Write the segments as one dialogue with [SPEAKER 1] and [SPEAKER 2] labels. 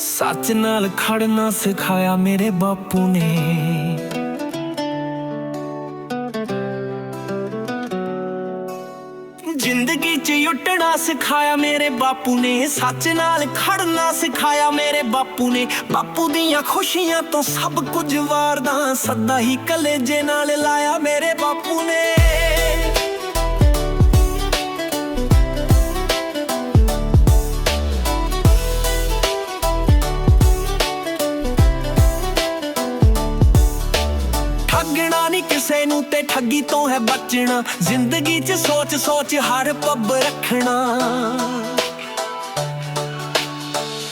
[SPEAKER 1] ਸੱਚ ਨਾਲ ਖੜਨਾ ਸਿਖਾਇਆ ਮੇਰੇ ਬਾਪੂ ਨੇ। ਜ਼ਿੰਦਗੀ 'ਚ ਉੱਟਣਾ ਸਿਖਾਇਆ ਮੇਰੇ ਬਾਪੂ ਨੇ। ਸੱਚ ਨਾਲ ਖੜਨਾ ਸਿਖਾਇਆ ਮੇਰੇ ਬਾਪੂ ਨੇ। ਬਾਪੂ ਦੀਆਂ ਖੁਸ਼ੀਆਂ ਤੋਂ ਸਭ ਕੁਝ ਵਾਰਦਾ, ਸਦਾ ਹੀ ਕਲੇਜੇ ਨਾਲ ਲਾਇਆ ਮੇਰੇ ਬਾਪੂ ਨੇ। ਠੱਗਣਾ ਨਹੀਂ ਕਿਸੇ ਨੂੰ ਤੇ ਠੱਗੀ ਤੋਂ ਹੈ ਬਚਣਾ। ਜ਼ਿੰਦਗੀ 'ਚ ਸੋਚ ਸੋਚ ਹਰ ਪੱਬ ਰੱਖਣਾ।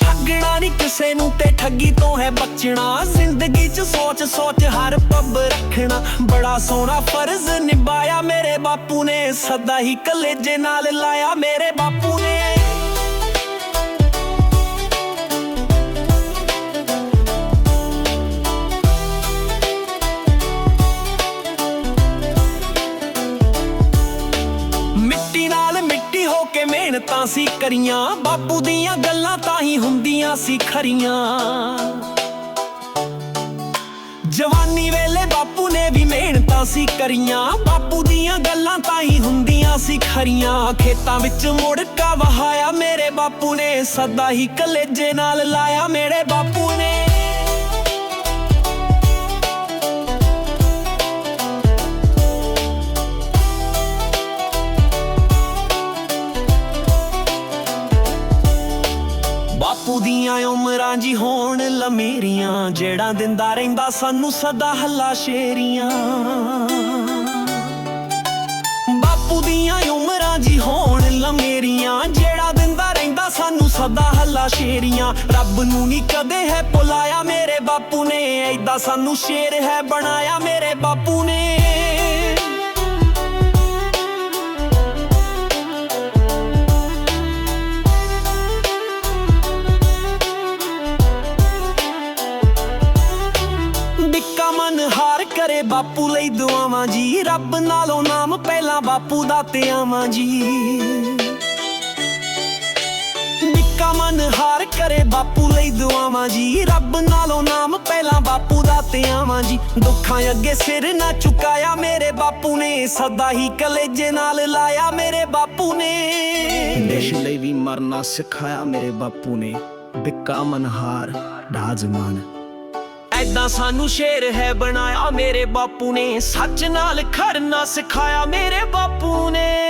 [SPEAKER 1] ਠੱਗਣਾ ਨਹੀਂ ਕਿਸੇ ਨੂੰ ਤੇ ਠੱਗੀ ਤੋਂ ਹੈ ਬਚਣਾ। ਜ਼ਿੰਦਗੀ 'ਚ ਸੋਚ ਸੋਚ ਹਰ ਪੱਬ ਰੱਖਣਾ। ਬੜਾ ਸੋਹਣਾ ਫਰਜ਼ ਨਿਭਾਇਆ ਮੇਰੇ ਬਾਪੂ ਨੇ। ਸਦਾ ਹੀ ਕਲੇਜੇ ਨਾਲ ਲਾਇਆ ਮੇਰੇ ਬਾਪੂ ਨੇ। ਹੋ ਕੇ ਮਿਹਨਤਾਂ ਸੀ ਕਰੀਆਂ, ਬਾਪੂ ਦੀਆਂ ਗੱਲਾਂ ਤਾਂ ਹੀ ਹੁੰਦੀਆਂ ਸੀ ਖਰੀਆਂ। ਜਵਾਨੀ ਵੇਲੇ ਬਾਪੂ ਨੇ ਵੀ ਮਿਹਨਤਾਂ ਸੀ ਕਰੀਆਂ, ਬਾਪੂ ਦੀਆਂ ਗੱਲਾਂ ਤਾਂ ਹੀ ਹੁੰਦੀਆਂ ਸੀ ਖਰੀਆਂ। ਖੇਤਾਂ ਵਿੱਚ ਮੁੜਕਾ ਵਹਾਇਆ ਮੇਰੇ ਬਾਪੂ ਨੇ, ਸਦਾ ਹੀ ਕਲੇਜੇ ਨਾਲ ਲਾਇਆ ਮੇਰੇ ਬਾਪੂ ਨੇ। ਬਾਪੂ ਉਮਰਾਂ ਜੀ ਹੋਣ ਲਮੇਰੀਆਂ ਜਿਹੜਾ ਦਿੰਦਾ ਰਹਿੰਦਾ ਸਾਨੂੰ ਸਦਾ ਹੱਲਾ ਸ਼ੇਰੀਆਂ। ਬਾਪੂ ਦੀਆਂ ਉਮਰਾਂ ਜੀ ਹੋਣ ਲਮੇਰੀਆਂ ਜਿਹੜਾ ਦਿੰਦਾ ਰਹਿੰਦਾ ਸਾਨੂੰ ਸਦਾ ਹੱਲਾ ਸ਼ੇਰੀਆਂ। ਰੱਬ ਨੂੰ ਨਹੀਂ ਕਦੇ ਹੈ ਭੁਲਾਇਆ ਮੇਰੇ ਬਾਪੂ ਨੇ ਐਦਾਂ ਸਾਨੂੰ ਸ਼ੇਰ ਹੈ ਬਣਾਇਆ ਮੇਰੇ ਬਾਪੂ ਨੇ। ਹਾਰ ਬਾਪੂ ਲਈ ਦੁਆਵਾਂ ਜੀ। ਰੱਬ ਨਾਲੋਂ ਨਾਮ ਪਹਿਲਾਂ ਬਾਪੂ ਦਾ ਤੇ ਆਵਾਂ ਜੀ। ਡਿੱਕਾ ਮਨ ਹਾਰ ਕਰੇ ਬਾਪੂ ਲਈ ਦੁਆਵਾਂ ਜੀ। ਰੱਬ ਨਾਲੋਂ ਨਾਮ ਪਹਿਲਾਂ ਬਾਪੂ ਦਾ ਤੇ ਆਵਾਂ ਜੀ। ਦੁੱਖਾਂ ਅੱਗੇ ਸਿਰ ਨਾ ਚੁਕਾਇਆ ਮੇਰੇ ਬਾਪੂ ਨੇ। ਸਦਾ ਹੀ ਕਲੇਜੇ ਨਾਲ ਲਾਇਆ ਮੇਰੇ ਬਾਪੂ ਨੇ।
[SPEAKER 2] ਦੇਸ਼ ਲਈ ਵੀ ਮਰਨਾ ਸਿਖਾਇਆ ਮੇਰੇ ਬਾਪੂ ਨੇ। ਬਿੱਕਾ ਮਨਹਾਰ ਰਾਜਮਾਨ
[SPEAKER 1] ਜਿੱਦਾਂ ਸਾਨੂੰ ਸ਼ੇਰ ਹੈ ਬਣਾਇਆ, ਮੇਰੇ ਬਾਪੂ ਨੇ, ਸੱਚ ਨਾਲ ਖੜਨਾ ਸਿਖਾਇਆ, ਮੇਰੇ ਬਾਪੂ ਨੇ।